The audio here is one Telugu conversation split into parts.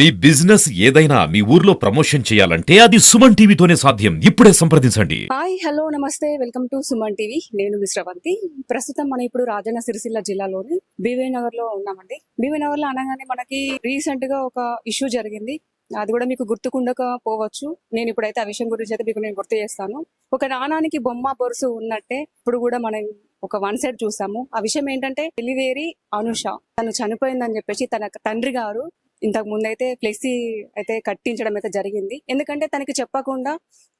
మీ బిజినెస్ ఏదైనా మీ ఊర్లో ప్రమోషన్ చేయాలంటే అది సుమన్ టీవీతోనే సాధ్యం. ఇప్పుడే సంప్రదించండి. హాయ్ హలో నమస్తే. Welcome to Suman TV. నేను మిశ్రవంతి ప్రస్తుతం మనం ఇప్పుడు రాజన్న సిరిసిల్ల జిల్లాలోని బీవీ నగర్లో ఉన్నామండి. బీవీ నగర్లో అనగానే మనకి రీసెంట్గా ఒక ఇష్యూ జరిగింది. అది కూడా మీకు గుర్తుకుండకపోవచ్చు. నేను ఇప్పుడైతే ఆ విషయం గురించి అయితే మీకు నేను గుర్తు చేస్తాను. ఒక నాణానికి బొమ్మ బొరుసు ఉన్నట్టే ఇప్పుడు కూడా మనం ఒక వన్ సైడ్ చూసాము. ఆ విషయం ఏంటంటే తెలివేరి అనుష. తను చనిపోయిందని చెప్పేసి తన తండ్రి గారు ఇంతకు ముందు అయితే ఫ్లెక్సీ అయితే కట్టించడం అయితే జరిగింది. ఎందుకంటే తనకి చెప్పకుండా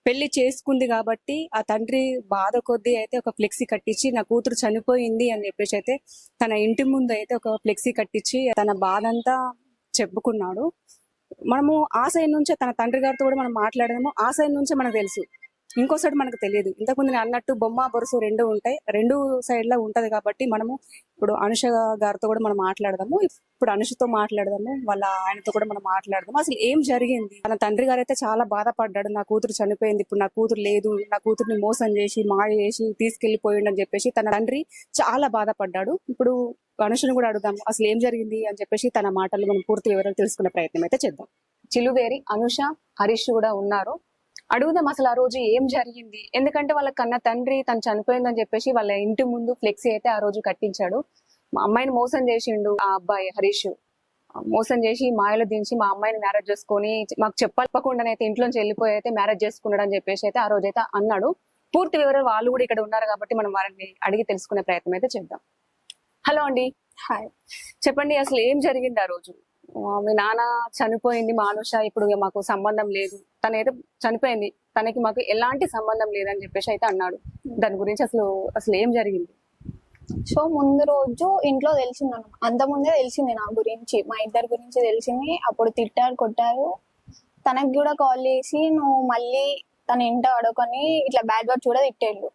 పెళ్ళి చేసుకుంది కాబట్టి ఆ తండ్రి బాధ కొద్దీ అయితే ఒక ఫ్లెక్సీ కట్టించి నా కూతురు చనిపోయింది అని చెప్పేసి అయితే తన ఇంటి ముందు అయితే ఒక ఫ్లెక్సీ కట్టించి తన బాధ అంతా చెప్పుకున్నాడు. మనము ఆ సైడ్ నుంచే తన తండ్రి గారితో కూడా మనం మాట్లాడదాము. ఆ సైడ్ నుంచే మనకు తెలుసు. ఇంకో సైడ్ మనకు తెలియదు. ఇంతకుముందు నేను అన్నట్టు బొమ్మ బొరుసు రెండు ఉంటాయి. రెండు సైడ్లో ఉంటది కాబట్టి మనము ఇప్పుడు అనుష గారితో కూడా మనం మాట్లాడదాము. ఇప్పుడు అనుషతో మాట్లాడదాము. వాళ్ళ ఆయనతో కూడా మనం మాట్లాడదాము. అసలు ఏం జరిగింది? తన తండ్రి గారు అయితే చాలా బాధపడ్డాడు. నా కూతురు చనిపోయింది. ఇప్పుడు నా కూతురు లేదు. నా కూతుర్ని మోసం చేసి మాయ చేసి తీసుకెళ్ళిపోయిండు అని చెప్పేసి తన తండ్రి చాలా బాధపడ్డాడు. ఇప్పుడు అనుషను కూడా అడుగుదాం అసలు ఏం జరిగింది అని చెప్పేసి తన మాటలు మనం పూర్తి వివరాలు తెలుసుకునే ప్రయత్నం అయితే చేద్దాం. చిలువేరి అనుష హరీష్ కూడా ఉన్నారు. అడుగుదాం అసలు ఆ రోజు ఏం జరిగింది? ఎందుకంటే వాళ్ళ కన్న తండ్రి తను చనిపోయిందని చెప్పేసి వాళ్ళ ఇంటి ముందు ఫ్లెక్సీ అయితే ఆ రోజు కట్టించాడు. మా అమ్మాయిని మోసం చేసిండు ఆ అబ్బాయి హరీష్. మోసం చేసి మాయలో దించి మా అమ్మాయిని మ్యారేజ్ చేసుకొని మాకు చెప్పకుండానే అయితే ఇంట్లోంచి వెళ్ళిపోయి అయితే మ్యారేజ్ చేసుకున్నాడు అని చెప్పేసి అయితే ఆ రోజు అయితే అన్నాడు. పూర్తి వివరాలు వాళ్ళు కూడా ఇక్కడ ఉన్నారు కాబట్టి మనం వారిని అడిగి తెలుసుకునే ప్రయత్నం అయితే చేద్దాం. హలో అండి. హాయ్. చెప్పండి అసలు ఏం జరిగింది ఆ రోజు? మీ నాన్న చనిపోయింది మానుష ఇప్పుడు మాకు సంబంధం లేదు. తనైతే చనిపోయింది తనకి మాకు ఎలాంటి సంబంధం లేదని చెప్పేసి అయితే అన్నాడు. దాని గురించి అసలు అసలు ఏం జరిగింది? సో ముందు రోజు ఇంట్లో తెలిసింది అంత ముందే తెలిసింది నా గురించి. మా ఇద్దరి గురించి తెలిసింది. అప్పుడు తిట్టారు కొట్టారు. తనకి కూడా కాల్ చేసి నువ్వు మళ్ళీ తన ఇంట అడుకొని ఇట్లా బ్యాడ్ వర్డ్ కూడా తిట్టేళ్ళు.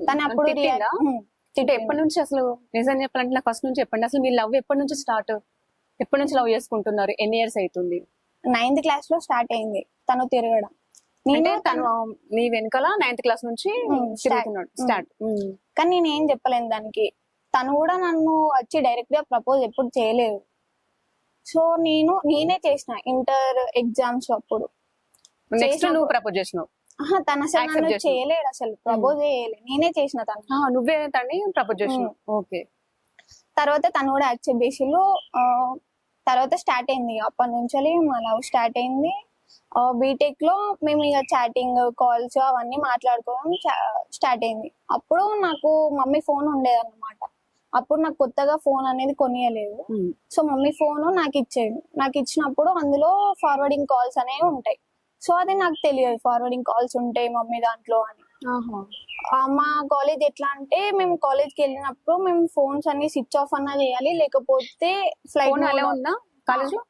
తను అప్పుడు తిట్టింది. ఎప్పటి నుంచి అసలు? నిజం చెప్పాలంటే నాకు ఫస్ట్ నుంచి చెప్పండి. అసలు మీ లవ్ ఎప్పటి నుంచి స్టార్ట్? ఎప్పటి నుంచి లవ్ చేసుకుంటున్నారు? ఎన్ని ఇయర్స్ అవుతుంది నైన్త్ క్లాస్లో స్టార్ట్ అయింది. తను తిరగడం. అంటే నేను తను నీ వెనకాల నైన్త్ క్లాస్ నుంచి తిరుగుతున్నాడు. స్టార్ట్. కానీ నేను ఏం చెప్పలేను దానికి. తను కూడా నన్ను వచ్చి డైరెక్ట్గా ప్రపోజ్ ఎప్పుడు చేయలేదు. సో నేను నేనే చేసిన ఇంటర్ ఎగ్జామ్స్ అప్పుడు. నెక్స్ట్ నువ్వు ప్రపోజ్ చేసినావు? తన అసలు. చేయలేడు అసలు. ప్రపోజ్ చేయలేదు. నేనే చేసిన తను నువ్వే తన్ని ప్రపోజ్ చేసినావు. ఓకే. తర్వాత తను కూడా యాక్సెప్ట్ చేసిళ్ళు తర్వాత స్టార్ట్ అయింది. అప్పటి నుంచి మా లవ్ స్టార్ట్ అయింది. బీటెక్లో మేము ఇక చాటింగ్ కాల్స్ అవన్నీ మాట్లాడుకోవడం స్టార్ట్ అయింది. అప్పుడు నాకు మమ్మీ ఫోన్ ఉండేది అన్నమాట అప్పుడు నాకు కొత్తగా ఫోన్ అనేది కొనియలేదు. సో మమ్మీ ఫోన్ నాకు ఇచ్చేది. నాకు ఇచ్చినప్పుడు అందులో ఫార్వర్డింగ్ కాల్స్ అనేవి ఉంటాయి. సో అది నాకు తెలియదు. ఫార్వర్డింగ్ కాల్స్ ఉంటాయి మమ్మీ దాంట్లో అని. మా కాలేజ్ ఎట్లా అంటే మేము కాలేజ్కి వెళ్ళినప్పుడు మేము ఫోన్స్ అన్ని స్విచ్ ఆఫ్ అన్నా చేయాలి లేకపోతే ఫ్లైట్ అలా ఉందా? కాలేజ్లో?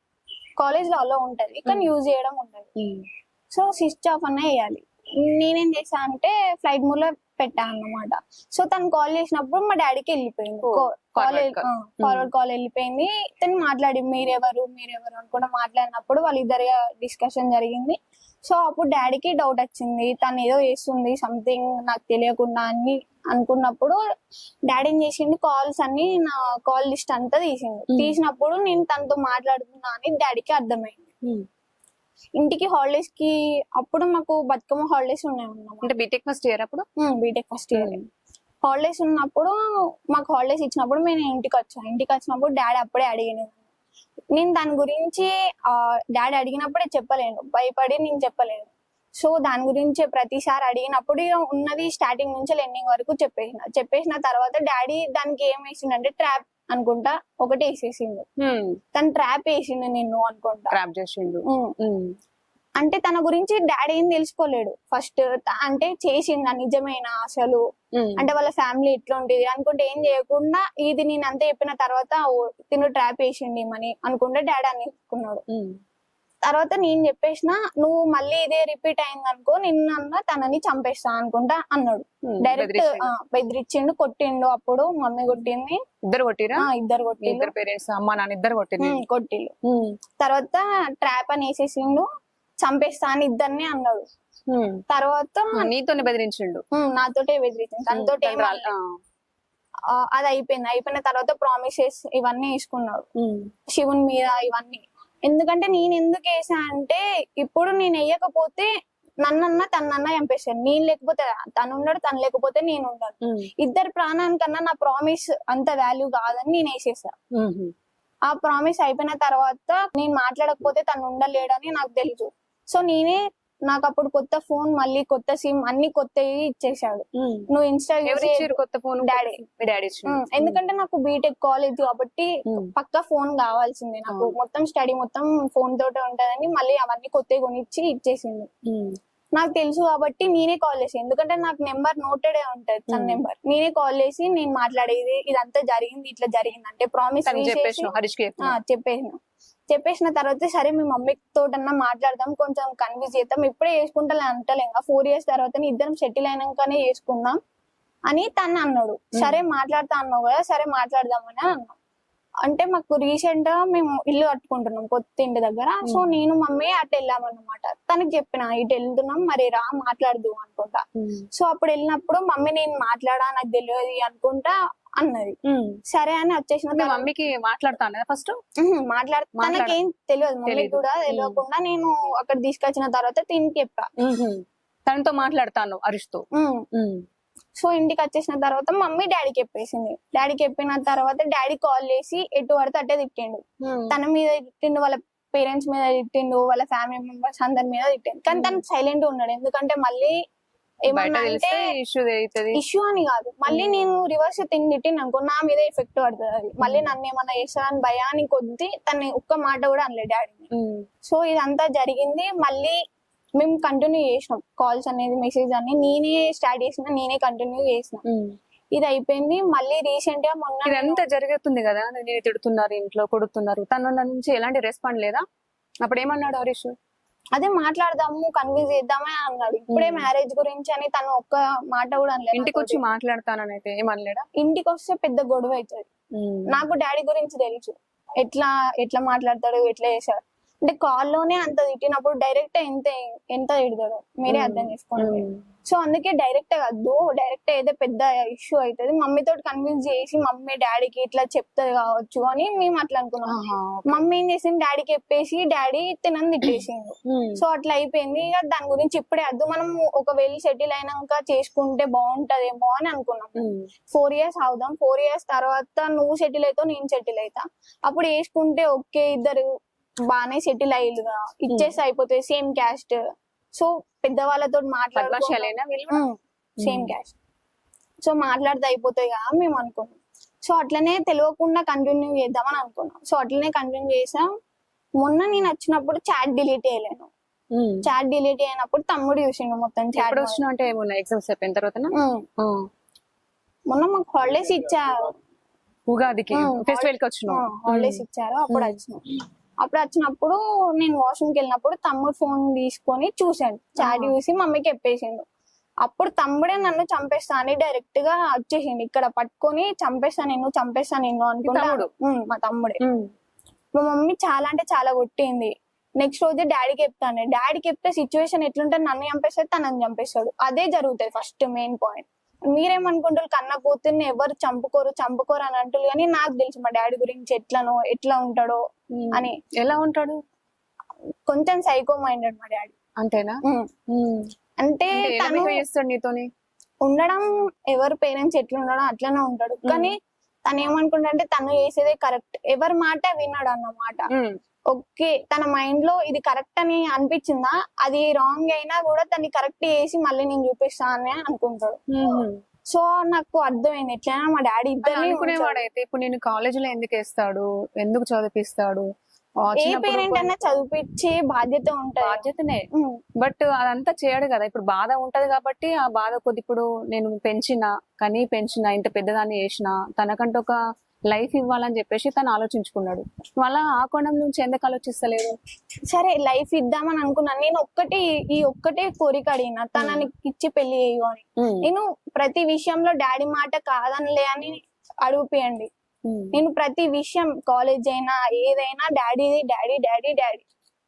కాలేజ్లో అలా ఉంటది కానీ. యూజ్ చేయడం ఉండదు. సో స్విచ్ ఆఫ్ అన్నా చేయాలి. నేనేం చేసా అంటే ఫ్లైట్ మోడ్లో పెట్టా అన్నమాట. సో తను కాల్ చేసినప్పుడు మా డాడీకి వెళ్ళిపోయింది. Call forward call. Forward call వెళ్ళిపోయింది. తను మాట్లాడి మీరెవరు? మీరెవరు? అనుకుంటా మాట్లాడినప్పుడు వాళ్ళిద్దరి డిస్కషన్ జరిగింది. సో అప్పుడు డాడీకి డౌట్ వచ్చింది తను ఏదో చేస్తుంది సంథింగ్ నాకు తెలియకుండా అని అనుకున్నప్పుడు డాడీ ఏం చేసిండు కాల్స్ అన్ని నా కాల్ లిస్ట్ అంతా తీసిండు. Mm. తీసినప్పుడు నేను తనతో మాట్లాడుతున్నా అని డాడీకి అర్థమైంది. ఇంటికి హాలిడేస్కి అప్పుడు మాకు బతుకమ్మ హాలిడేస్ ఉన్నాయి అంటే బీటెక్ ఫస్ట్ ఇయర్ అప్పుడు? బీటెక్ ఫస్ట్ ఇయర్ హాలిడేస్ ఉన్నప్పుడు మాకు హాలిడేస్ ఇచ్చినప్పుడు మేము ఇంటికి వచ్చాను ఇంటికి వచ్చినప్పుడు డాడీ అప్పుడే అడిగిన నేను దాని గురించి డాడీ అడిగినప్పుడే చెప్పలేను. భయపడి నేను చెప్పలేను. సో దాని గురించి ప్రతిసారి అడిగినప్పుడు ఉన్నది స్టార్టింగ్ నుంచి ఎండింగ్ వరకు చెప్పేసిన. చెప్పేసిన తర్వాత డాడీ దానికి ఏం వేసిండంటే ట్రాప్ అనుకుంటా ఒకటి వేసేసిండు. తను ట్రాప్ వేసిండు నిన్ను అనుకుంటా. ట్రాప్ చేసిండు. అంటే తన గురించి డాడీ ఏం తెలుసుకోలేడు. ఫస్ట్ అంటే చేసిందా నిజమేనా అసలు అంటే వాళ్ళ ఫ్యామిలీ ఎట్లుంటది అనుకుంటే ఏం చేయకుండా ఇది నేను అంతా చెప్పిన తర్వాత తిను ట్రాప్ వేసిండి మని అనుకుంటే డాడీ అనుకున్నాడు తర్వాత నేను చెప్పేసిన నువ్వు మళ్ళీ ఇదే రిపీట్ అయింది అనుకో నిన్న తనని చంపేస్తా అనుకుంటా అన్నాడు. డైరెక్ట్ బెదిరించిండు. బెదిరించిండు కొట్టిండు అప్పుడు మమ్మీ కొట్టింది. ఇద్దరు కొట్టిరా? ఇద్దరు మీ కొట్టిండు. ఇద్దరు పేరెంట్స్ అమ్మ నాన్న ఇద్దరు కొట్టింది కొట్టిండు. తర్వాత ట్రాప్ అని వేసేసిండు చంపేస్తా అని ఇద్దరిని అన్నాడు. తర్వాత నీతోనే బెదిరించిండు. నాతోటే బెదిరించింది తనతో తను రాలే. ఆ. అది అయిపోయింది. అయిపోయిన తర్వాత ప్రామిసెస్ ఇవన్నీ తీసుకున్నాడు. శివుని మీద ఇవన్నీ. ఎందుకంటే నేను ఎందుకు వేసా అంటే ఇప్పుడు నేను వేయకపోతే నన్నన్నా తనన్నా చంపేస్తాను నేను లేకపోతే తను ఉండడు తను లేకపోతే నేను ఉండను ఇద్దరు ప్రాణానికన్నా నా ప్రామిస్ అంత వాల్యూ కాదని నేను వేసేసా. ఆ ప్రామిస్ అయిపోయిన తర్వాత నేను మాట్లాడకపోతే తను ఉండలేడని నాకు తెలుసు సో నేనే నాకు అప్పుడు కొత్త ఫోన్ మళ్ళీ కొత్త సిమ్ అన్ని కొత్తవి ఇచ్చేసాడు నువ్వు ఇన్స్టా ఎవరు ఇచ్చారు కొత్త ఫోన్? డాడీ. డాడీ ఎందుకంటే నాకు బీటెక్ కాలేజ్ కాబట్టి పక్కా ఫోన్ కావాల్సిందే. నాకు. మొత్తం స్టడీ మొత్తం ఫోన్ తోటే ఉంటదని మళ్ళీ అవన్నీ కొత్తవి కొనిచ్చి ఇచ్చేసింది. నాకు తెలుసు కాబట్టి నేనే కాల్ చేసి ఎందుకంటే నాకు నెంబర్ నోటెడ్ ఉంటది తన Hmm. నెంబర్. నేనే కాల్ చేసి నేను మాట్లాడేది ఇదంతా జరిగింది ఇట్లా జరిగింది అంటే ప్రామిస్ చెప్పేసిన చెప్పేసిన. చెప్పేసిన తర్వాత సరే మీ మమ్మీ తోటన్నా మాట్లాడదాం కొంచెం కన్విన్స్ చేద్దాం. ఇప్పుడే చేసుకుంటా అంటలేం. ఫోర్ ఇయర్స్ తర్వాత ఇద్దరం సెటిల్ అయినాకనే చేసుకుందాం అని తను అన్నాడు. సరే మాట్లాడతా అన్నావు కదా సరే మాట్లాడదామని అన్నాం. అంటే మాకు రీసెంట్గా మేము ఇల్లు కట్టుకుంటున్నాం కొత్త ఇంటి దగ్గర. సో. నేను మమ్మీ అటు వెళ్ళామన్నమాట. తనకి చెప్పిన ఇటు వెళ్తున్నాం మరి రా మాట్లాడదు అనుకుంటా. సో అప్పుడు వెళ్ళినప్పుడు మమ్మీ నేను మాట్లాడా? నాకు తెలియదు అనుకుంటా అన్నది. సరే అని వచ్చేసిన మమ్మీకి మాట్లాడతాను ఫస్ట్? ఉహు, మాట్లాడ మాట్లాడ- తనకేం తెలియదు. మమ్మీ. కూడా తెలియకుండా నేను అక్కడ తీసుకొచ్చిన తర్వాత తిని చెప్పా. తనతో మాట్లాడతాను హరీష్తో ఉమ్. సో ఇంటికి వచ్చేసిన తర్వాత మమ్మీ డాడీకి చెప్పేసింది. డాడీకి చెప్పిన తర్వాత డాడీ కాల్ చేసి ఎటు పడితే అట్టే తిట్టిండు. తన మీద తిట్టిండు వాళ్ళ పేరెంట్స్ మీద తిట్టిండు వాళ్ళ ఫ్యామిలీ మెంబర్స్ అందరి మీద తిట్టిండు. కానీ తను సైలెంట్ ఉన్నాడు. ఎందుకంటే మళ్ళీ తెలిస్తే ఇష్యూ అని కాదు. మళ్ళీ ఉమ్. నేను రివర్స్ తిని తిట్టిన అనుకో నా మీద ఎఫెక్ట్ పడుతుంది. అది మళ్ళీ నన్ను ఏమన్నా చేస్తారని భయాన్ని కొద్ది తన ఒక్క మాట కూడా అనలేదు డాడీని. సో ఇదంతా జరిగింది. మళ్ళీ మేము కంటిన్యూ చేసినాం. కాల్స్ అనేది మెసేజ్ అన్ని నేనే స్టార్ట్ చేసిన నేనే కంటిన్యూ చేసిన. ఇది అయిపోయింది. మళ్ళీ రీసెంట్గా మొన్న ఇదంతా జరుగుతుంది కదా? నేను తిడుతున్నారు ఇంట్లో కొడుతున్నారు. తన నుంచి ఎలాంటి రెస్పాండ్ లేదా? అప్పుడు ఏమన్నాడు హరీష్? అదే మాట్లాడదాము కన్విన్స్ చేద్దామని అన్నాడు. ఇప్పుడే. మ్యారేజ్ గురించి అని తను ఒక్క మాట కూడా అనలేదు ఇంటికి వచ్చి. మాట్లాడతానని అయితే ఏమనలేడా? ఇంటికి వస్తే పెద్ద గొడవ అవుతుంది. నాకు డాడీ గురించి తెలుసు. ఎట్లా ఎట్లా మాట్లాడతాడు ఎట్లా చేశాడు. అంటే కాల్లోనే అంత తిట్టినప్పుడు డైరెక్ట్ ఎంత ఎంత తిడతాడు మీరే. అర్థం చేసుకోండి. సో అందుకే డైరెక్ట్ వద్దు డైరెక్ట్ ఏదో పెద్ద ఇష్యూ అవుతుంది మమ్మీతో కన్విన్స్ చేసి మమ్మీ డాడీకి ఇట్లా చెప్తుంది కావచ్చు అని మేము అట్లా అనుకున్నాం. మమ్మీ ఏం చేసింది? డాడీకి చెప్పేసి డాడీ తినని తిట్టేసిండు. సో అట్లా అయిపోయింది. ఇక దాని గురించి ఇప్పుడే వద్దు మనం ఒకవేళ సెటిల్ అయినాక చేసుకుంటే బాగుంటదేమో అని అనుకున్నాం. ఫోర్ ఇయర్స్ అవుదాం. ఫోర్ ఇయర్స్ తర్వాత నువ్వు సెటిల్ అవుతావు నేను సెటిల్ అవుతా. అప్పుడు వేసుకుంటే ఓకే ఇద్దరు బాగానే సెటిల్ అయ్యిలుగా ఇచ్చేసి అయిపోతుంది సేమ్ క్యాస్ట్ సో పెద్దవాళ్ళతో వీళ్ళు సేమ్ క్యాస్ట్ సో మాట్లాడితే అయిపోతాయి కదా మేము అనుకున్నాం. సో అట్లనే తెలియకుండా కంటిన్యూ చేద్దామని అనుకున్నాం. సో అట్లనే కంటిన్యూ చేసాం. మొన్న నేను వచ్చినప్పుడు చాట్ డిలీట్ చేయలేను. చాట్ డిలీట్ అయినప్పుడు తమ్ముడు చూసిండు మొత్తం చాట్ వచ్చినా అంటే ఏమున్నా ఎగ్జామ్స్ అయిపోయిన తర్వాత మొన్న మాకు హాలిడేస్ ఇచ్చారు. ఉగాదికి ఫెస్టివల్కి వచ్చినావు. హాలిడేస్ ఇచ్చారు అప్పుడు. వచ్చినాం. అప్పుడు వచ్చినప్పుడు నేను వాష్రూమ్కి వెళ్ళినప్పుడు తమ్ముడు ఫోన్ తీసుకొని చూశాను చాట్. చూసి మమ్మీకి చెప్పేసిండు. అప్పుడు తమ్ముడే నన్ను చంపేస్తా అని డైరెక్ట్గా వచ్చేసిండు ఇక్కడ పట్టుకొని చంపేస్తా నిన్ను చంపేస్తా నిన్ను? ఉమ్, మా తమ్ముడే. మా మమ్మీ చాలా అంటే చాలా కొట్టింది. నెక్స్ట్ రోజు డాడీకి చెప్తాను డాడీకి చెప్తే సిచ్యువేషన్ ఎట్లుంటే నన్ను చంపేస్తాడు తనని చంపేస్తాడు. అదే జరుగుతుంది ఫస్ట్ మెయిన్ పాయింట్ మీరేమనుకుంటారు? కన్న కూతుర్ని ఎవరు చంపుకోరు? చంపుకోరు అని అంటారు కానీ నాకు తెలుసు మా డాడీ గురించి ఎట్లనో ఎట్లా ఉంటాడో. అని ఎలా ఉంటాడు? కొంచెం సైకో మైండెడ్ మా డాడీ. అంతేనా? అంటే తను చేస్తాడు నీతోని? ఉండడం ఎవరు పేరెంట్స్ ఎట్లా ఉండడం అట్లనే ఉంటాడు. కానీ తను ఏమనుకుంటా అంటే తను చేసేదే కరెక్ట్ ఎవరి మాట విన్నాడు అన్నమాట ఓకే తన మైండ్లో ఇది కరెక్ట్ అని అనిపించిందా? అది రాంగ్ అయినా కూడా తను కరెక్ట్ చేసి మళ్ళీ నేను చూపిస్తా అని అనుకుంటాడు. సో నాకు అర్థమైంది. ఎట్లైనా మా డాడీ అలా ఇద్దరిని అనుకునేవాడైతే ఇప్పుడు నేను కాలేజీలో ఎందుకు వేస్తాడు? ఎందుకు చదివిపిస్తాడు? ఆ, ఏ పేరెంట్ అయినా చదివిపించే బాధ్యత ఉంటది. బాధ్యతనే. బట్ అదంతా చేయడు కదా. ఇప్పుడు బాధ ఉంటది కాబట్టి ఆ బాధ కొద్ది ఇప్పుడు నేను పెంచిన కానీ పెంచిన ఇంత పెద్దదాన్ని చేసిన తనకంటూ ఒక లైఫ్ ఇవ్వాలని చెప్పేసి తను ఆలోచించుకున్నాడు. మళ్ళా ఆ కోణం నుంచి ఎందుకు ఆలోచిస్తలేదు? సరే లైఫ్ ఇద్దామని అనుకున్నాను నేను ఒక్కటి ఈ ఒక్కటే కోరిక అడిగిన. తనని ఇచ్చి పెళ్ళి చేయు అని. నేను ప్రతి విషయంలో డాడీ మాట కాదనిలే అని అడుగుపియండి. నేను ప్రతి విషయం కాలేజ్ అయినా ఏదైనా డాడీది డాడీ డాడీ డాడీ.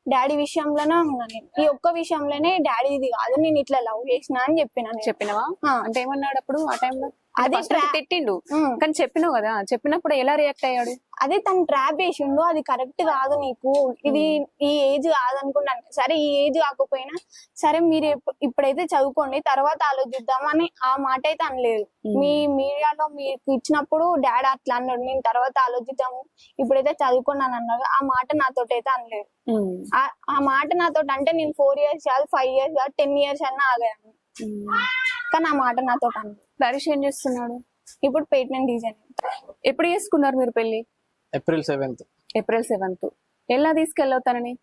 డాడీ విషయంలోనే ఉన్నా నేను. ఈ ఒక్క విషయంలోనే డాడీది కాదు. నేను ఇట్లా లవ్ చేసిన అని చెప్పిన. చెప్పినవా? అంటే ఏమన్నాడు అప్పుడు ఆ టైంలో అది తిట్టిండు. కానీ చెప్పినావు కదా చెప్పినప్పుడు ఎలా రియాక్ట్ అయ్యాడు? అదే తను ట్రాప్ చేసిండు అది కరెక్ట్ కాదు నీకు. ఇది ఈ ఏజ్ కాదనుకుంటాను సరే ఈ ఏజ్ కాకపోయినా సరే మీరు ఇప్పు- ఇప్పుడైతే చదువుకోండి తర్వాత ఆలోచిద్దామని ఆ మాట అయితే అనలేదు మీ మీడియాలో మీకు ఇచ్చినప్పుడు డాడీ అట్లా అన్నాడు. నేను తర్వాత ఆలోచిద్దాము. ఇప్పుడైతే చదువుకున్నాను అన్నాడు. ఆ మాట నాతోటి అయితే అనలేదు ఆ మాట నాతో అంటే నేను ఫోర్ ఇయర్స్ కాదు ఫైవ్ ఇయర్స్ కాదు టెన్ ఇయర్స్ అన్నా ఆగాను. కానీ ఆ మాట నాతో అనలేదు హరీష్ ఏం చేస్తున్నాడు? ఇప్పుడు పేటెంట్ డిజైన్ ఎప్పుడు చేసుకున్నారు మీరు పెళ్ళి ఏప్రిల్ సెవెంత్. April seventh. ఎలా తీసుకెళ్ళవుతానని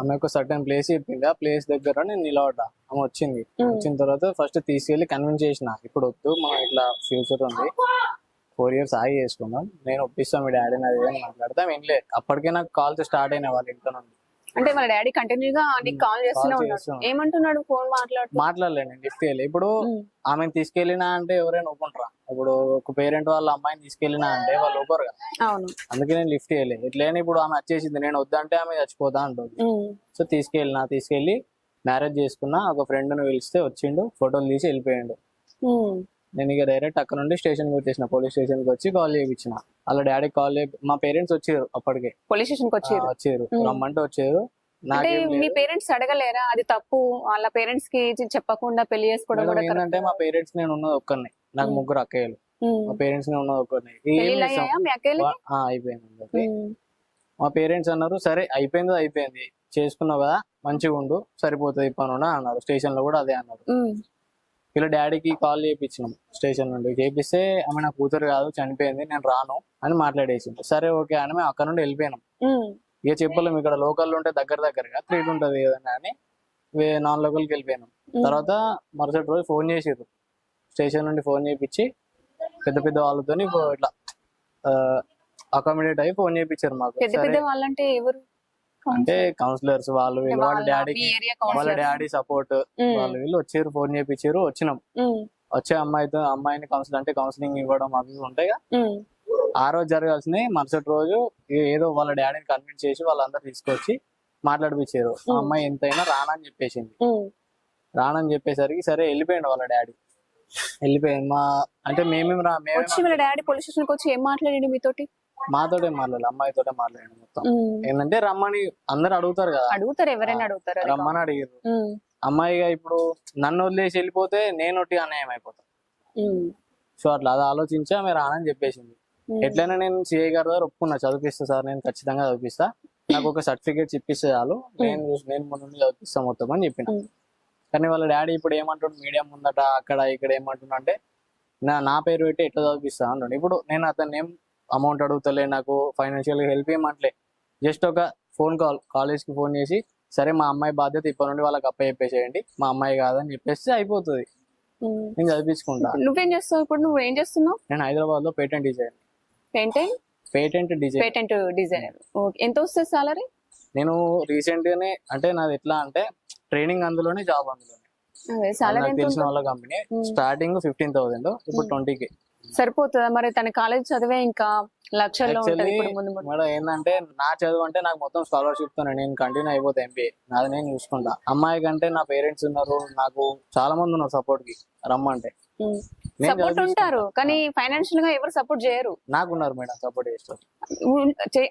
ఆమె ఒక సర్టన్ ప్లేస్ చెప్పింది. ఆ ప్లేస్ దగ్గర నేను నిలబడ్డా. ఆమె వచ్చింది. వచ్చిన తర్వాత ఫస్ట్ తీసుకెళ్ళి కన్విన్స్ చేసిన. ఇప్పుడు వద్దు మనం ఇట్లా ఫ్యూచర్ ఉంది. ఫోర్ ఇయర్స్ ఆగి చేసుకుందాం. నేను ఒప్పిస్తాను మీ డాడీని అది అని మాట్లాడతాం. వినలే అప్పటికే నాకు కాల్స్ స్టార్ట్ అయిన వాళ్ళ ఇంట్లో నుండి. అంటే వాళ్ళ డాడీ కంటిన్యూ గా నీకు కాల్ చేస్తూనే ఉన్నాడు. ఏమంటున్నాడు? ఫోన్ మాట్లాడుతూ? మాట్లాడలేను లిఫ్ట్ చేయలే ఇప్పుడు. ఆమెను తీసుకెళ్ళినా అంటే ఎవరైనా ఒప్పుకుంటారా? ఇప్పుడు ఒక పేరెంట్ వాళ్ళ అమ్మాయిని తీసుకెళ్ళినా అంటే వాళ్ళు ఒప్పుకోరు కదా. అవును. అందుకే నేను లిఫ్ట్ చేయలేదు ఇట్లనే ఇప్పుడు ఆమె వచ్చేసింది. నేను వద్దంటే ఆమె చచ్చిపోతా అంటుంది. సో తీసుకెళ్ళిన తీసుకెళ్ళి మ్యారేజ్ చేసుకున్నా ఒక ఫ్రెండ్ని పిలిస్తే వచ్చిండు ఫోటోలు తీసి వెళ్ళిపోయిండు. నేను ఇక డైరెక్ట్ అక్కడ నుండి స్టేషన్ వచ్చేసిన. పోలీస్ స్టేషన్కి వచ్చి కాల్ చేయించిన వాళ్ళ డాడీ కాల్ మా పేరెంట్స్ వచ్చారు అప్పటికే. పోలీస్ స్టేషన్కి ఆ, వచ్చారు? వచ్చారు. రమ్మంటే వచ్చారు. అంటే మీ. పేరెంట్స్ అడగలేరా? అది తప్పు. వాళ్ళ పేరెంట్స్కి చెప్పకుండా పెళ్ళి చేసుకోవడం ఏంటంటే మా పేరెంట్స్ నేను ఉన్నది ఒక్కరిని నాకు. ముగ్గురు అక్కయ్యలు. మా పేరెంట్స్ నేను ఉన్నది ఒక్కరిని అయిపోయింది. మా పేరెంట్స్ అన్నారు సరే అయిపోయింది అయిపోయింది. చేసుకున్నావు కదా? మంచిగా ఉండు సరిపోతుంది పని అన్నారు. స్టేషన్లో కూడా అదే అన్నారు. వీళ్ళ డాడీకి కాల్ చేయించినాం స్టేషన్ నుండి. చేపిస్తే ఆమె నా కూతురు కాదు చనిపోయింది నేను రాను అని మాట్లాడేసింది సరే ఓకే అని మేము అక్కడ నుండి వెళ్ళిపోయినాం. ఇక చెప్పలేము ఇక్కడ లోకల్ ఉంటే దగ్గర దగ్గరగా త్రీట్ ఉంటది ఏదైనా అని నాన్ లోకల్కి వెళ్ళిపోయినాం. తర్వాత మరుసటి రోజు ఫోన్ చేసిర్రు. స్టేషన్ నుండి ఫోన్ చేయించి పెద్ద పెద్ద వాళ్ళతో ఇట్లా అకామిడేట్ అయ్యి ఫోన్ చేయించారు మాకు. పెద్ద వాళ్ళంటే ఎవరు? అంటే కౌన్సిలర్స్ వాళ్ళు వీళ్ళు వాళ్ళ వాళ్ళ డాడీ సపోర్ట్ వాళ్ళు వీళ్ళు వచ్చారు ఫోన్ చేయించారు వచ్చినాం. వచ్చే అమ్మాయితో అమ్మాయిని కౌన్సిల్ అంటే కౌన్సిలింగ్ ఇవ్వడం అవి ఉంటాయి. ఆ రోజు జరగాల్సినవి మరుసటి రోజు ఏదో వాళ్ళ డాడీని కన్విన్స్ చేసి వాళ్ళందరూ తీసుకొచ్చి మాట్లాడిపించారు. ఆ. అమ్మాయి ఎంతైనా రానని చెప్పేసింది. రానని చెప్పేసరికి సరే వెళ్ళిపోయిండు వాళ్ళ డాడీ వెళ్ళిపోయింది మా అంటే మేమేం రా మేమే డాడీ పోలీస్ స్టేషన్కి వచ్చి ఏం మాట్లాడండి మీతోటి? మాతోటే మాట్లాడాలి అమ్మాయితోటే మాట్లాడాడు మొత్తం. ఏంటంటే రమ్మని అందరు అడుగుతారు కదా. అడుగుతారు ఎవరైనా అడుగుతారు రమ్మని అడిగారు. అమ్మాయిగా ఇప్పుడు నన్ను వదిలేసి వెళ్ళిపోతే నేను ఒట్టి అన్యాయం అయిపోతా ఉమ్. సో అట్లా అది ఆలోచించి ఆమె రానని చెప్పేసింది. ఎట్లయినా నేను సిఐ గారి దగ్గర ఒప్పుకున్నా చదివిస్తా సార్ నేను ఖచ్చితంగా చదివిస్తా నాకు ఒక సర్టిఫికేట్ ఇప్పిస్తే చాలు నేను నేను ముందు చదివిస్తా మొత్తం అని చెప్పిన. కానీ వాళ్ళ డాడీ ఇప్పుడు ఏమంటుండు మీడియం ముందట అక్కడ ఇక్కడ ఏమంటుండ అంటే నా నా పేరు పెట్టి ఎట్లా చదివిస్తా అంటుండు. ఇప్పుడు నేను అతన్ని ఏం అమౌంట్ అడుగుతలే నాకు ఫైనాన్షియల్ హెల్ప్ ఏమంటలే జస్ట్ ఒక ఫోన్ కాల్ కాలేజ్కి ఫోన్ చేసి సరే మా అమ్మాయి బాధ్యత ఇప్పటి నుండి వాళ్ళకి అప్ప చెప్పేసేయండి మా అమ్మాయి కాదని చెప్పేస్తే అయిపోతుంది. నేను చదివించుకుంటా. నువ్వేం చేస్తావు? ఇప్పుడు నువ్వు ఏం చేస్తున్నావు? నేను హైదరాబాద్లో patent design painting patent design patent designer. Okay. ఎంత వస్తుంది సాలరీ? నేను రీసెంట్ గానే అంటే నాది ఎట్లా అంటే ట్రైనింగ్ అందులోనే జాబ్ అందులోనే. తెలిసిన? వాళ్ళ కంపెనీ. స్టార్టింగ్ ఫిఫ్టీన్ థౌసండ్ ఇప్పుడు. ట్వంటీ కే సరిపోతుందా? మరి తన కాలేజ్ చదివే ఇంకా లక్షల్లో ఉంటది యాక్చువల్లీ ఇప్పుడు ముందు ముందు. మేడం ఏంటంటే నా చదువు అంటే నాకు మొత్తం స్కాలర్షిప్తో నేను కంటిన్యూ అయిపోతా ఎంబీఏ నాది నేను చూసుకుంటా. అమ్మాయి కంటే నా పేరెంట్స్ ఉన్నారు. నాకు చాలా మంది ఉన్నారు సపోర్ట్కి. రమ్మంటే. సపోర్ట్. ఉంటారు కానీ ఫైనాన్షియల్గా ఎవరు సపోర్ట్ చేయరు. నాకు ఉన్నారు మేడం సపోర్ట్ చేస్తారు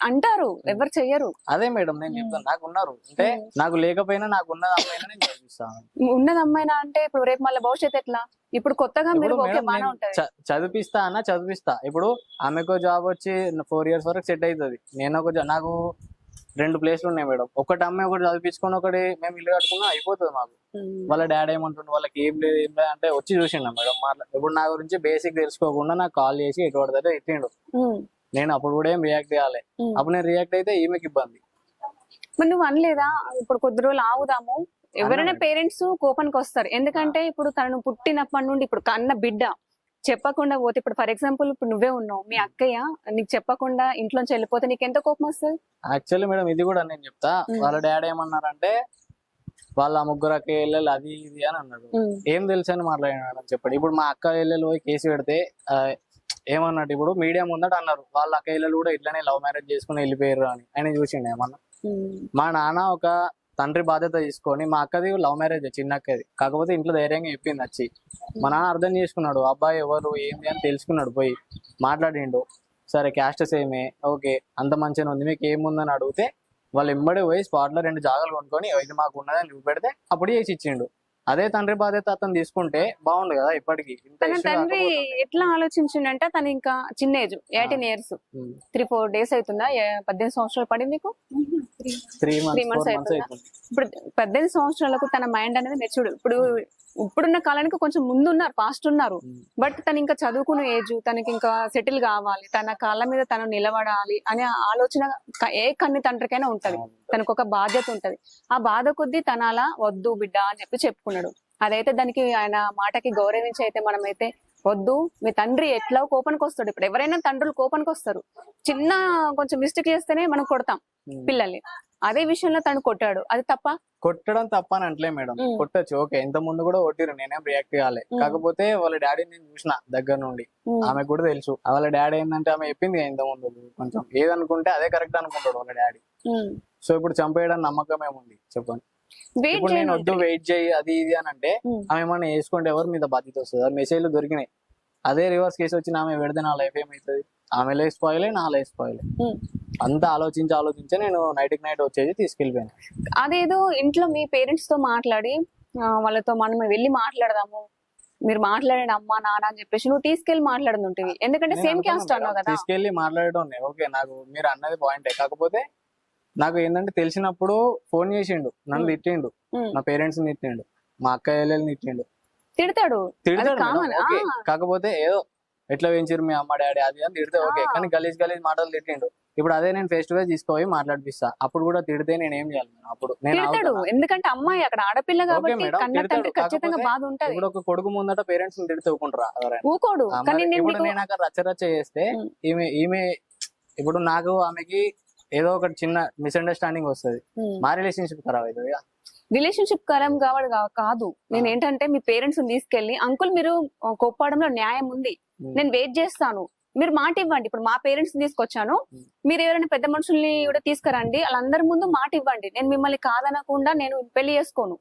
అంటారు ఎవరు చెయ్యరు. అదే మేడం నేను చెప్తాను నాకు ఉన్నారు అంటే. నాకు లేకపోయినా నాకు ఉన్నది అమ్మాయినా నేను చదివిస్తాను ఉన్నది అమ్మాయినా అంటే ఇప్పుడు రేపు మళ్ళీ భవిష్యత్తు ఎట్లా? ఇప్పుడు కొత్తగా మీరు చదివిస్తా అన్న చదివిస్తా. ఇప్పుడు ఆమెకు జాబ్ వచ్చి ఫోర్ ఇయర్స్ వరకు సెట్ అవుతుంది. నేను ఒక నాకు రెండు ప్లేస్లు ఉన్నాయి మేడం. ఒకటి అమ్మాయి ఒకటి చదివించుకొని ఒకటి మేము ఇల్లు కట్టుకున్నా అయిపోతుంది మాకు. వాళ్ళ డాడీ ఏమంటుండే వాళ్ళకి ఏం లేదు ఏం లేదు అంటే వచ్చి చూసిండ మేడం. ఇప్పుడు నా గురించి బేసిక్ తెలుసుకోకుండా నాకు కాల్ చేసి ఎటు పడితే ఎట్టిండు. నేను అప్పుడు కూడా ఏం రియాక్ట్ చేయాలి. అప్పుడు నేను రియాక్ట్ అయితే ఈమెకి ఇబ్బంది. మరి నువ్వు అనలేదా? ఇప్పుడు కొద్ది రోజులు ఆగుదాము. ఎవరైనా. పేరెంట్స్ కోపానికి వస్తారు. ఎందుకంటే ఇప్పుడు తనను పుట్టినప్పటి నుండి ఇప్పుడు కన్న బిడ్డ. చెప్పకుండా పోతే ఇప్పుడు ఫర్ ఎగ్జాంపుల్ ఇప్పుడు నువ్వే ఉన్నావు మీ అక్కయ్య నీకు చెప్పకుండా ఇంట్లోంచి వెళ్ళిపోతే నీకు ఎంత కోపం వస్తుంది? యాక్చువల్లీ మేడం ఇది కూడా నేను చెప్తా. వాళ్ళ డాడీ ఏమన్నారంటే వాళ్ళ ముగ్గురకి వెళ్ళాలి అది ఇది అని అన్నాడు. ఏం తెలుసు అని మాట్లాడినాడు అని చెప్పాడు. ఇప్పుడు మా అక్క ఇళ్ళలో పోయి కేసు పెడితే ఏమన్నట్టు ఇప్పుడు మీడియా ముందట అన్నారు. వాళ్ళ అక్క ఇళ్ళలు కూడా ఇట్లానే లవ్ మ్యారేజ్ చేసుకుని వెళ్ళిపోయారు అని. ఆయన చూసిండు ఏమన్నా? మా నాన్న ఒక తండ్రి బాధ్యత తీసుకొని మా అక్కది లవ్ మ్యారేజ్ చిన్న అక్కది. కాకపోతే ఇంట్లో ధైర్యంగా చెప్పింది వచ్చి మా నాన్న అర్థం చేసుకున్నాడు అబ్బాయి ఎవరు ఏంది అని తెలుసుకున్నాడు పోయి. మాట్లాడిండు సరే క్యాస్ట్ సేమే ఓకే అంత మంచిగా ఉంది మీకు ఏముందని అడిగితే వాళ్ళు ఇమ్మడి పోయి స్పాట్లో రెండు జాగాలు కొనుక్కొని ఇది మాకు ఉన్నదని చూపెడితే అప్పుడు చేసి ఇచ్చిండు. అదే తండ్రి బాధ్యత అతను తీసుకుంటే బాగుండు కదా ఇప్పటికి. తన తండ్రి. ఎట్లా ఆలోచించిండంటే తను ఇంకా చిన్న age eighteen years. Three four days అవుతుందా పద్దెనిమిది సంవత్సరాలు పడింది మీకు త్రీ మంత్స్ ఇప్పుడు పద్దెనిమిది సంవత్సరాలకు తన మైండ్ అనేది మెచ్యూర్డ్ ఇప్పుడు ఇప్పుడున్న కాలానికి కొంచెం ముందు ఉన్నారు. ఫాస్ట్ ఉన్నారు. బట్ తను ఇంకా చదువుకునే ఏజ్ తనకి ఇంకా సెటిల్ కావాలి తన కాళ్ళ మీద తను నిలబడాలి అనే ఆలోచన ఏ కన్ని తండ్రికైనా ఉంటది. తనకు ఒక బాధ్యత ఉంటది. ఆ బాధ కొద్దీ తన అలా వద్దు బిడ్డ అని చెప్పి చెప్పుకున్నాడు. అదైతే దానికి ఆయన మాటకి గౌరవించి అయితే మనమైతే వద్దు మీ తండ్రి ఎట్లా కోపానికి వస్తాడు? ఇప్పుడు ఎవరైనా తండ్రులు కోపానికి వస్తారు. చిన్న కొంచెం మిస్టేక్ చేస్తేనే మనం కొడతాం ఉమ్. పిల్లల్ని. అదే విషయంలో తను కొట్టాడు. అది తప్ప? కొట్టడం తప్ప అని అంటలే మేడం. ఉమ్. కొట్టచ్చు. ఓకే ఇంత ముందు కూడా కొట్టిరు నేనేం రియాక్ట్ కాలే. ఉమ్. కాకపోతే వాళ్ళ డాడీ నేను చూసిన దగ్గర నుండి. ఆమె కూడా తెలుసు. వాళ్ళ డాడీ ఏంటంటే ఆమె చెప్పింది ఇంత ముందు. కొంచెం ఏదనుకుంటే అదే కరెక్ట్ అనుకుంటాడు వాళ్ళ డాడీ. సో ఇప్పుడు చంపేయడం నమ్మకం ఏముంది చెప్పండి. ఇప్పుడు నేను వద్దు వెయిట్ చేయి అది ఇది అని అంటే ఉమ్. ఆమె ఏమన్నా వేసుకుంటే ఎవరి మీద బాధ్యత వస్తుంది? ఆ మెసేజ్లు దొరికినాయి. అదే రివర్స్ కేసు వచ్చిన ఆమె పెడితే నా లైఫ్ ఏమవుతుంది ఆమె లైఫ్ స్పాయిలే నా లైఫ్ స్పాయిలే అంత ఆలోచించి ఆలోచించి నేను నైట్కి నైట్ వచ్చేది తీసుకెళ్ళిపోయాను. అదేదో ఇంట్లో మీ పేరెంట్స్తో మాట్లాడి వాళ్ళతో మనం వెళ్ళి మాట్లాడదాము. మీరు మాట్లాడండి అమ్మా నాన్న అని చెప్పేసి నువ్వు తీసుకెళ్ళి మాట్లాడుతుంటివి ఎందుకంటే సేమ్ క్యాస్ట్ అన్నావు కదా. తీసుకెళ్ళి మాట్లాడడం ఓకే నాకు మీరు అన్నది పాయింటే కాకపోతే నాకు ఏంటంటే తెలిసినప్పుడు ఫోన్ చేసిండు నన్ను. తిట్టిండు. నా పేరెంట్స్ తిట్టిండు మా అక్క చెల్లెల్ని తిట్టిండు తిడతాడు ఓకే. కాకపోతే ఏదో ఎట్లా పెంచారు మీ అమ్మ డాడీ అది అని తిడితే ఓకే. కానీ గలీజ్ గలీజ్ మాటలు తిట్టిండు ఇప్పుడు అదే నేను ఫేస్ టు ఫేస్ తీసుకుపోయి మాట్లాడిపిస్తా అప్పుడు కూడా తిడితే నేను ఏం చేయాలి? అప్పుడు నేను? ఎందుకంటే అమ్మాయి అక్కడ ఆడపిల్ల కాబట్టి కన్న తండ్రి. ఖచ్చితంగా బాధ ఉంటది ఇప్పుడు ఒక కొడుకు ముందట పేరెంట్స్ తిడితే ఊకుంటారా ఊకోడు కానీ నేను రచ్చ రచ్చ చేస్తే. ఈమె ఈమె ఇప్పుడు నాకు ఆమెకి ఏదో ఒక చిన్న మిస్అండర్స్టాండింగ్ వస్తుంది. ఉమ్. మా రిలేషన్షిప్ ఖరాబ్ అవుతుంది. రిలేషన్షిప్ కలం కావడు కాదు. నేను ఏంటంటే మీ పేరెంట్స్ తీసుకెళ్ళి అంకుల్ మీరు కొప్పడంలో న్యాయం ఉంది. ఉమ్. నేను వెయిట్ చేస్తాను. మీరు మాట ఇవ్వండి. ఇప్పుడు మా పేరెంట్స్ తీసుకొచ్చాను. ఉమ్. మీరు ఎవరైనా పెద్ద మనుషుల్ని కూడా తీసుకురండి. వాళ్ళందరి ముందు మాట ఇవ్వండి. నేను మిమ్మల్ని కాదనకుండా నేను పెళ్ళి చేసుకోను.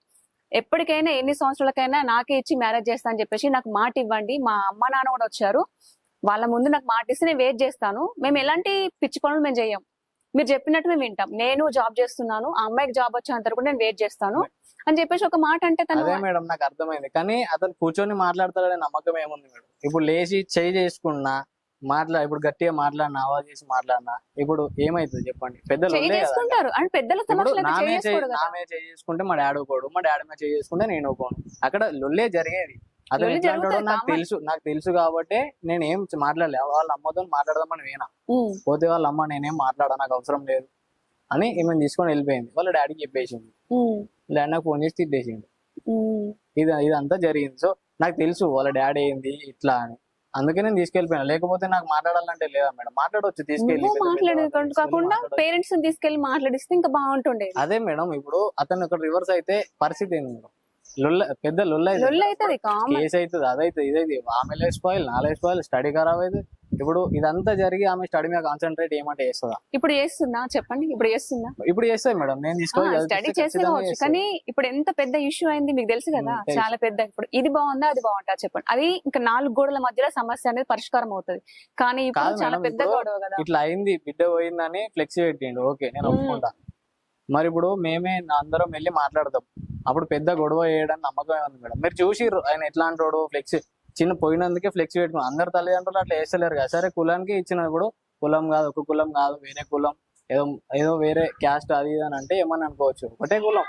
ఎప్పటికైనా ఎన్ని సంవత్సరాలకైనా నాకే ఇచ్చి మ్యారేజ్ చేస్తా అని చెప్పేసి నాకు మాట ఇవ్వండి. మా అమ్మ నాన్న కూడా వచ్చారు. వాళ్ళ ముందు నాకు మాట ఇస్తే నేను వెయిట్ చేస్తాను. మేము ఎలాంటి పిచ్చి పనులు మేము చెయ్యం మీరు చెప్పినట్టు మేము వింటాం. నేను జాబ్ చేస్తున్నాను ఆ అమ్మాయికి జాబ్ వచ్చేంత వరకు నేను వెయిట్ చేస్తాను అని చెప్పేసి ఒక మాట అంటే తను అదే మేడం నాకు అర్థమైంది. కానీ అతను కూర్చొని మాట్లాడతాడనే నమ్మకం ఏముంది మేడం? ఇప్పుడు లేచి చేయి చేసుకున్నా మాట్లా ఇప్పుడు గట్టిగా మాట్లాడినా ఆవాజ్ చేసి మాట్లాడినా ఇప్పుడు ఏమైతుంది చెప్పండి? పెద్దలు చేసుకుంటారు. అండ్ పెద్దల నామే చేసుకుంటే మా డాడీ పోడు మా డాడీ మీద చేసుకుంటే నేను పోను అక్కడ లొల్లే జరిగేది. అతను ఎట్లా అంటాడో నాకు. తెలుసు నాకు తెలుసు కాబట్టి నేను ఏం మాట్లాడలే. వాళ్ళ అమ్మతో మాట్లాడదామని వేనా పోతే వాళ్ళ అమ్మ నేనేం మాట్లాడా నాకు అవసరం లేదు అని ఈమె తీసుకొని వెళ్ళిపోయింది. వాళ్ళ డాడీకి చెప్పేసింది. డాడీ నాకు ఫోన్ చేసి తిట్టేసిండు. ఉమ్. ఇది ఇదంతా జరిగింది. సో నాకు తెలుసు వాళ్ళ డాడీ ఏంది ఇట్లా అని. అందుకే నేను తీసుకెళ్ళిపోయాను. లేకపోతే నాకు మాట్లాడాలంటే లేదా మేడం? మాట్లాడవచ్చు తీసుకెళ్ళి కాకుండా. పేరెంట్స్ తీసుకెళ్ళి మాట్లాడిస్తే ఇంకా బాగుంటుండే అదే మేడం ఇప్పుడు అతను ఒక రివర్స్ అయితే పరిస్థితి ఏంది మేడం? లొల్ల పెద్ద లొల్ల అవుతుంది కామన్ కేసు అవుతుంది అదైతుంది ఇదైతే ఆమె లైఫ్ స్పాయిల్ నా లైఫ్ స్పాయిల్ స్టడీ ఖరాబ్ అయితే ఇప్పుడు ఇదంతా జరిగి ఆమె స్టడీ మీద కాన్సన్ట్రేట్ ఏమంటే చేస్తుందా? ఇప్పుడు చేస్తున్నా చెప్పండి ఇప్పుడు చేస్తున్నా ఇప్పుడు చేస్తాయి మేడం నేను స్టడీ చేస్తాయి. కానీ ఇప్పుడు ఎంత పెద్ద ఇష్యూ అయింది మీకు తెలుసు కదా. చాలా పెద్ద. ఇప్పుడు ఇది బాగుందా అది బాగుంటా చెప్పండి. అది ఇంకా నాలుగు గోడల మధ్యలో సమస్య అనేది పరిష్కారం అవుతుంది. కానీ ఇప్పుడు చాలా పెద్ద గొడవ కదా. ఇట్లా అయింది బిడ్డ పోయిందని ఫ్లెక్సీ పెట్టిండు. ఓకే నేను. ఒప్పుకుంటా. మరి ఇప్పుడు మేమే నా- అందరం వెళ్ళి మాట్లాడదాం. అప్పుడు పెద్ద గొడవ చేయడానికి నమ్మకం ఉంది మేడం? మీరు చూసిర్రు ఆయన ఎట్లా అంటాడు ఫ్లెక్సీ చిన్న పోయినందుకే ఫ్లెక్స్ పెట్టుకుని అందరు తల్లిదండ్రులు అట్లా వేస్తలేరు కదా. సరే కులానికి ఇచ్చినప్పుడు కులం కాదు ఒక కులం కాదు వేరే కులం ఏదో ఏదో వేరే క్యాస్ట్ అది ఇది అని అంటే ఏమని అనుకోవచ్చు? ఒకటే కులం.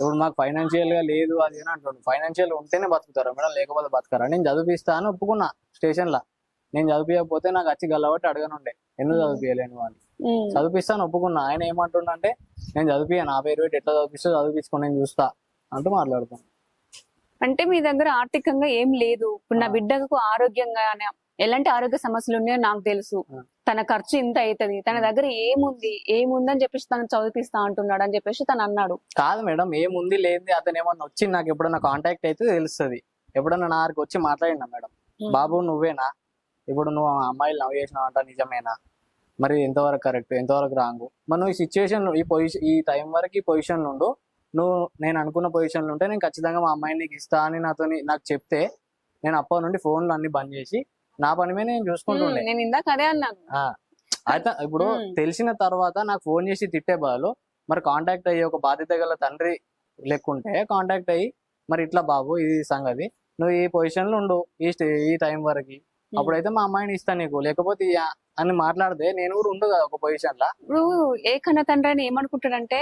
ఇప్పుడు మాకు ఫైనాన్షియల్గా లేదు అది అని అంటుండు ఫైనాన్షియల్ ఉంటేనే బతుకుతారు మేడం లేకపోతే బతకరా. నేను చదివిస్తా అని ఒప్పుకున్నా స్టేషన్ లా నేను చదివియకపోతే నాకు వచ్చి గల్లబట్టి అడగనుండే ఎందుకు చదివియలేను అని. చదివిస్తాను ఒప్పుకున్నా. ఆయన ఏమంటుండంటే నేను చదివియా నా పేరు పెట్టి ఎట్లా చదివిస్తా చదివించుకొని నేను చూస్తా అంటూ మాట్లాడుతాను. అంటే మీ దగ్గర ఆర్థికంగా ఏం లేదు. ఇప్పుడు నా. బిడ్డకు ఆరోగ్యంగా ఎలాంటి ఆరోగ్య సమస్యలు ఉన్నాయో నాకు తెలుసు. తన ఖర్చు ఇంత అవుతుంది తన. దగ్గర ఏముంది? ఏముందని చెప్పేసి తను చదివిస్తా అంటున్నాడు అని చెప్పేసి తను అన్నాడు. కాదు మేడం ఏముంది లేనిది అతను ఏమన్నా వచ్చి నాకు ఎప్పుడన్నా కాంటాక్ట్ అయితే తెలుస్తుంది. ఎప్పుడన్నా నా దగ్గరికి వచ్చి మాట్లాడినా మేడం. బాబు నువ్వేనా? ఇప్పుడు నువ్వు అమ్మాయిలు నవ్వు చేసినావు అంట నిజమేనా? మరి ఎంతవరకు కరెక్ట్ ఎంతవరకు రాంగ్ నువ్వు ఈ సిచ్యువేషన్ ఈ పొజిషన్ ఈ టైం వరకు ఈ పొజిషన్ నుండు నువ్వు నేను అనుకున్న పొజిషన్లో ఉంటే నేను ఖచ్చితంగా మా అమ్మాయిని నీకు ఇస్తా అని నాతో నాకు చెప్తే నేను అప్పటి నుండి ఫోన్లు అన్ని బంద్ చేసి నా పని మీద నేను చూసుకుంటుండే నేను ఇందాక అదే అన్నాను. అయితే ఇప్పుడు. తెలిసిన తర్వాత నాకు ఫోన్ చేసి తిట్టే బదులు మరి కాంటాక్ట్ అయ్యి ఒక బాధ్యత గల తండ్రి లెక్కుంటే కాంటాక్ట్ అయ్యి మరి ఇట్లా బాబు ఇది సంగతి. నువ్వు ఈ పొజిషన్లో ఉండు ఈ ఈ టైం వరకు. అప్పుడైతే మా అమ్మాయిని ఇస్తాను నీకు. లేకపోతే అని మాట్లాడితే నేను కూడా ఉండు కదా ఒక పొజిషన్ లా. ఇప్పుడు ఏ కన్న తండ్రి అని ఏమనుకుంటాడంటే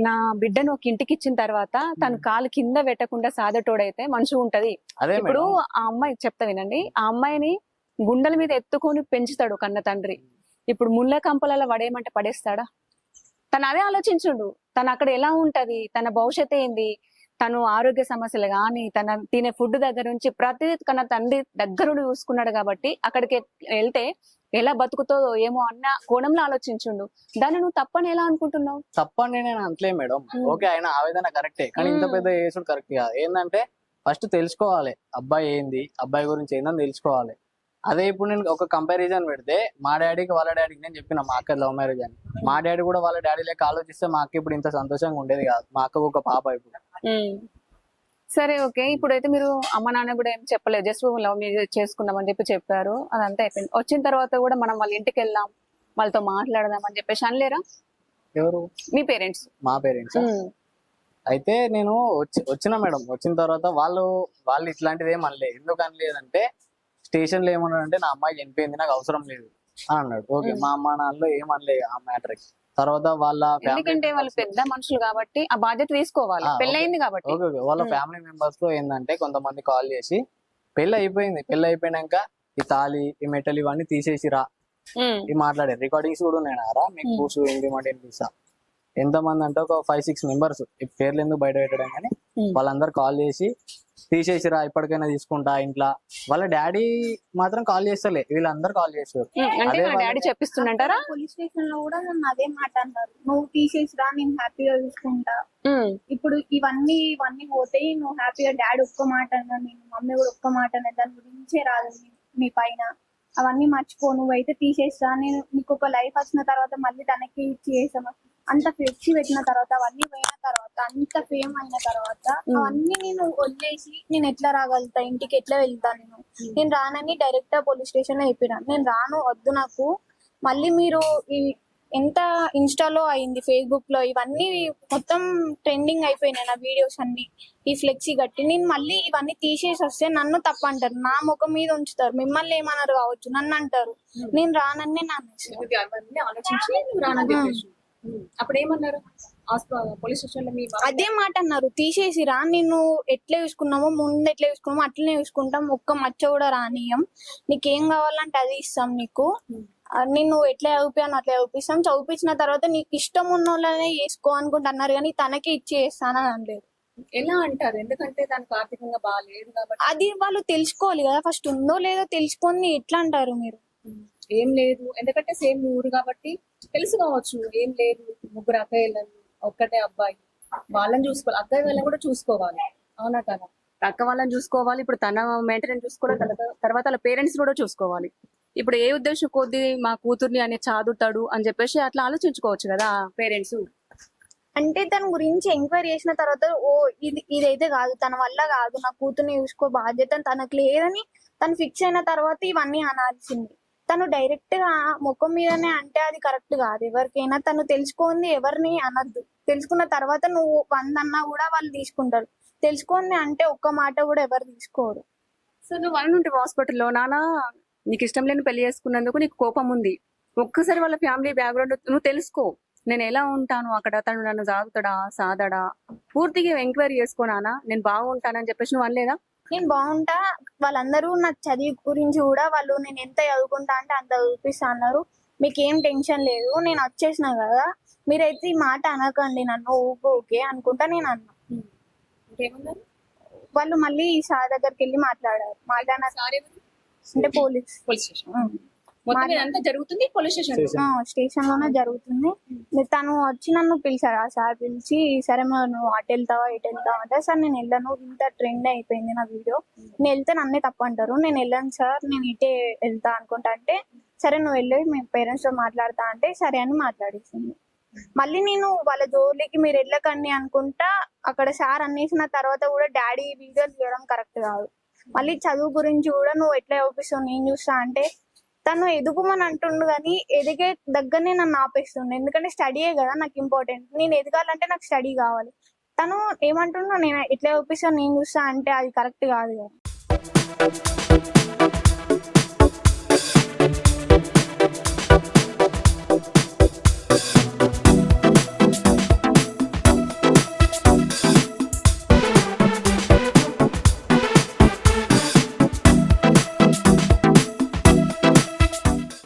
నా బిడ్డను ఒక ఇంటికి ఇచ్చిన తర్వాత తను కాలు కింద పెట్టకుండా సాదటోడైతే మంచిగా ఉంటది. అదే ఇప్పుడు మేడం. ఆ అమ్మాయి చెప్తా వినండి. ఆ అమ్మాయిని గుండెల మీద ఎత్తుకొని పెంచుతాడు కన్న తండ్రి. ఇప్పుడు ముళ్ళ కంపలలో పడేయమంటే పడేస్తాడా? తను అదే ఆలోచించుండు. తను అక్కడ ఎలా ఉంటది? తన భవిష్యత్తు ఏంది? తను ఆరోగ్య సమస్యలు కానీ తన తినే ఫుడ్ దగ్గర నుంచి ప్రతి కన్న తండ్రి దగ్గరుండి చూసుకున్నాడు కాబట్టి అక్కడికి వెళ్తే ఎలా బతుకుతుందో ఏమో అన్న కోణంలో ఆలోచించుండు. దాన్ని నువ్వు తప్పని ఎలా అనుకుంటున్నావు? తప్పని నేను అంటలే మేడం. ఓకే ఆయన ఆవేదన కరెక్టే. కానీ ఇంత. పెద్ద చేసుడు కరెక్ట్ కాదు. ఏంటంటే ఫస్ట్ తెలుసుకోవాలి. అబ్బాయి ఏంది? అబ్బాయి గురించి ఏందని తెలుసుకోవాలి. అదే ఇప్పుడు నేను ఒక కంపారిజన్ పెడితే మా డాడీకి వాళ్ళ డాడీకి నేను చెప్పిన మా అక్క లవ్ మ్యారేజ్ అని. మా డాడీ కూడా వాళ్ళ డాడీ లెక్క ఆలోచిస్తే మా అక్క ఇప్పుడు ఇంత సంతోషంగా ఉండేది కాదు. మా అక్కకు ఒక పాప ఇప్పుడు. సరే ఓకే. ఇప్పుడైతే మీరు అమ్మ నాన్న కూడా ఏం చెప్పలేదు. జస్ట్ లవ్ మీ చేసుకుందామని చెప్పి చెప్పారు. అదంతా అయిపోయింది. వచ్చిన తర్వాత కూడా మనం వాళ్ళ ఇంటికి వెళ్దాం వాళ్ళతో మాట్లాడదాం అని చెప్పేసి అనలేరా? ఎవరు? మీ పేరెంట్స్. మా పేరెంట్స్? అయితే నేను వచ్చి వచ్చిన మేడం. వచ్చిన తర్వాత వాళ్ళు వాళ్ళు ఇట్లాంటిది ఏం అనలే. ఎందుకు అనలేదంటే స్టేషన్లో ఏమన్నాడంటే నా అమ్మాయి చనిపోయింది నాకు అవసరం లేదు అని అన్నాడు. ఓకే. మా అమ్మ నాన్నలో ఏం అనలే ఆ మ్యాటర్ తర్వాత వాళ్ళ ఎందుకంటే వాళ్ళు పెద్ద మనుషులు కాబట్టి ఆ బాధ్యత తీసుకోవాలి. పెళ్ళయింది కాబట్టి. వాళ్ళ. ఫ్యామిలీ మెంబర్స్లో ఏంటంటే కొంతమంది కాల్ చేసి పెళ్ళి అయిపోయింది పెళ్ళి అయిపోయినాక ఈ తాళి ఈ మెటల్ ఇవన్నీ తీసేసి రా. ఉమ్, ఈ మాట్లాడే రికార్డింగ్స్ కూడా ఉన్నాయి రా. మీకు. కూర్చు ఏంటి మాట వినిపిస్తా ఎంతమంది అంటే ఒక ఫైవ్ సిక్స్ మెంబర్స్ ఈ పేర్లు ఎందుకు బయట పెట్టడం కానీ. వాళ్ళందరూ కాల్ చేసి తీసేసిరా ఇప్పటికైనా తీసుకుంటా ఇంట్లో. వాళ్ళ డాడీ మాత్రం కాల్ చేస్తలే వీళ్ళందరూ కాల్ చేస్తారు. అంటే మా డాడీ చెప్పిస్తుండంటారా? పోలీస్ స్టేషన్లో కూడా నన్ను అదే మాట అన్నారు. నువ్వు తీసేసిరా నేను హ్యాపీగా చూసుకుంటా. ఉమ్, ఇప్పుడు ఇవన్నీ ఇవన్నీ పోతాయి నువ్వు హ్యాపీగా డాడీ ఒక్క మాట అన్నా నేను మమ్మీ కూడా ఒక్క మాట అన్నా దాని గురించే రాదు నీ- నీ పైన. అవన్నీ మర్చిపో నువ్వైతే తీసేస్తా నేను నీకు ఒక లైఫ్ వచ్చిన తర్వాత మళ్ళీ తనకి ఇచ్చి చేసాము అంత ఫ్లెక్సీ పెట్టిన తర్వాత అవన్నీ పోయిన అంత ఫేమ్ అయిన తర్వాత. అవన్నీ నేను వదిలేసి నేను ఎట్లా రాగలుగుతా? ఇంటికి ఎట్లా వెళ్తా నేను? నేను రానని డైరెక్ట్ పోలీస్ స్టేషన్లో చెప్పిన. నేను రాను వద్దు నాకు. మళ్ళీ మీరు ఈ ఎంత ఇన్స్టాలో అయింది ఫేస్బుక్లో ఇవన్నీ మొత్తం ట్రెండింగ్ అయిపోయినాయి నా వీడియోస్ అన్ని. ఈ ఫ్లెక్సీ కట్టి నేను మళ్ళీ ఇవన్నీ తీసేసి వస్తే నన్ను తప్పు అంటారు నా ముఖం మీద ఉంచుతారు. మిమ్మల్ని ఏమన్నారు కావచ్చు? నన్ను అంటారు. నేను రానని నేను అనేసాను. ఇది అవన్నీ ఆలోచించి. నువ్వు రానని చెప్పేసి. ఉమ్, అప్పుడు ఏమన్నారు? పోలీస్ స్టేషన్లో మీ అదే మాట అన్నారు. తీసేసిరా నిన్ను ఎట్లా చూసుకున్నామో ముందు ఎట్లా చూసుకున్నామో అట్లనే చూసుకుంటాం. ఒక్క మచ్చ కూడా రానియం నీకేం కావాలంటే అది ఇస్తాం నీకు. నిన్ను ఎట్లా చదివిపాను అట్లా చదివిస్తాం చదివించిన తర్వాత నీకు ఇష్టం ఉన్న వాళ్ళనే చేసుకో అనుకుంటున్నారు కానీ తనకి ఇచ్చి చేస్తానని అనలేదు. ఎలా అంటారు? ఎందుకంటే దానికి ఆర్థికంగా బాగాలేదు కాబట్టి. అది వాళ్ళు తెలుసుకోవాలి కదా. ఫస్ట్ ఉందో లేదో తెలుసుకొని ఎట్లా అంటారు మీరు? ఏం లేదు. ఎందుకంటే సేమ్ ఊరు కాబట్టి తెలుసు కావచ్చు. ఏం లేదు. ముగ్గురు అక్కయ్యలను ఒక్కటే అబ్బాయి. వాళ్ళని చూసుకోవాలి. అక్కయ్య వాళ్ళని కూడా చూసుకోవాలి. అవునా కదా? అక్క వాళ్ళని చూసుకోవాలి. ఇప్పుడు తన మెయింటెనెన్స్ చూసుకోవాలి తర్వాత- తర్వాత వాళ్ళ పేరెంట్స్ కూడా చూసుకోవాలి. ఇప్పుడు ఏ ఉద్దేశం కొద్ది మా కూతుర్ని అని చదువుతాడు అని చెప్పేసి అట్లా ఆలోచించుకోవచ్చు కదా పేరెంట్స్ అంటే దాని గురించి ఎంక్వైరీ చేసిన తర్వాత ఓ ఇది ఇదైతే కాదు తన వల్ల కాదు నా కూతుర్ని చూసుకో బాధ్యత తనకు లేదని తను ఫిక్స్ అయిన తర్వాత ఇవన్నీ అనాల్సింది. తను డైరెక్ట్గా ముఖం మీదనే అంటే అది కరెక్ట్ కాదు. ఎవరికైనా తను తెలుసుకుంది ఎవరిని అనద్దు. తెలుసుకున్న తర్వాత నువ్వు వంద అన్నా కూడా వాళ్ళు తీసుకుంటారు. తెలుసుకుంది అంటే ఒక్క మాట కూడా ఎవరు తీసుకోరు. సో నువ్వు వన్ ఉంటే హాస్పిటల్లో నానా నీకు ఇష్టం లేని పెళ్ళి చేసుకున్నందుకు నీకు కోపం ఉంది. ఒక్కసారి వాళ్ళ ఫ్యామిలీ బ్యాక్గ్రౌండ్ నువ్వు తెలుసుకో. నేను ఎలా ఉంటాను అక్కడ? తను నన్ను సాగుతాడా? సాదడా? పూర్తిగా ఎంక్వైరీ చేసుకో నాన్న నేను బాగుంటానని చెప్పేసి నువ్వు అనలేదా? నేను బాగుంటా. వాళ్ళందరూ నా చదివి గురించి కూడా వాళ్ళు నేను ఎంత చదువుకుంటా అంటే అంత చదివిపిస్తా అన్నారు. మీకు ఏం టెన్షన్ లేదు. నేను వచ్చేసిన కదా. మీరైతే ఈ మాట అనకండి నన్ను ఊకే ఓకే అనుకుంటా నేను అన్నా. ఇంకేమన్నారు వాళ్ళు మళ్ళీ ఈ సార్ దగ్గరికి వెళ్ళి మాట్లాడారు. మాట్లాడిన సారీ అంటే పోలీస్. Police station. మొత్తం ఇదంతా జరుగుతుంది పోలీస్ స్టేషన్? లోనే జరుగుతుంది. తను వచ్చి నన్ను పిలిచాడు ఆ సార్ పిలిచి సరే మరి నువ్వు అటు వెళ్తావా ఇటు వెళ్తావా అంటే సార్ నేను వెళ్ళను. ఇంత ట్రెండ్ అయిపోయింది నా వీడియో. నేను వెళ్తే నన్నే తప్పు అంటారు నేను వెళ్ళను సార్. నేను ఇటే వెళ్తా అనుకుంటా అంటే సరే నువ్వు వెళ్ళి. మీ పేరెంట్స్తో మాట్లాడతా అంటే సరే అని మాట్లాడేసింది. మళ్ళీ నేను వాళ్ళ జోలికి మీరు వెళ్ళకండి అనుకుంటా అక్కడ సార్ అనేసిన తర్వాత కూడా డాడీ వీడియోలు చేయడం కరెక్ట్ కాదు. మళ్ళీ చదువు గురించి కూడా నువ్వు ఎట్లా చూపిస్తావు నేను చూస్తా అంటే తను ఎదుగుమని అంటుండు కానీ ఎదిగే దగ్గరనే నన్ను ఆపేస్తుండే. ఎందుకంటే స్టడీయే కదా నాకు ఇంపార్టెంట్ నేను ఎదగాలంటే నాకు స్టడీ కావాలి. తను ఏమంటున్నా నేను ఎట్లా చూపిస్తాను నేను చూస్తా అంటే అది కరెక్ట్ కాదు కదా.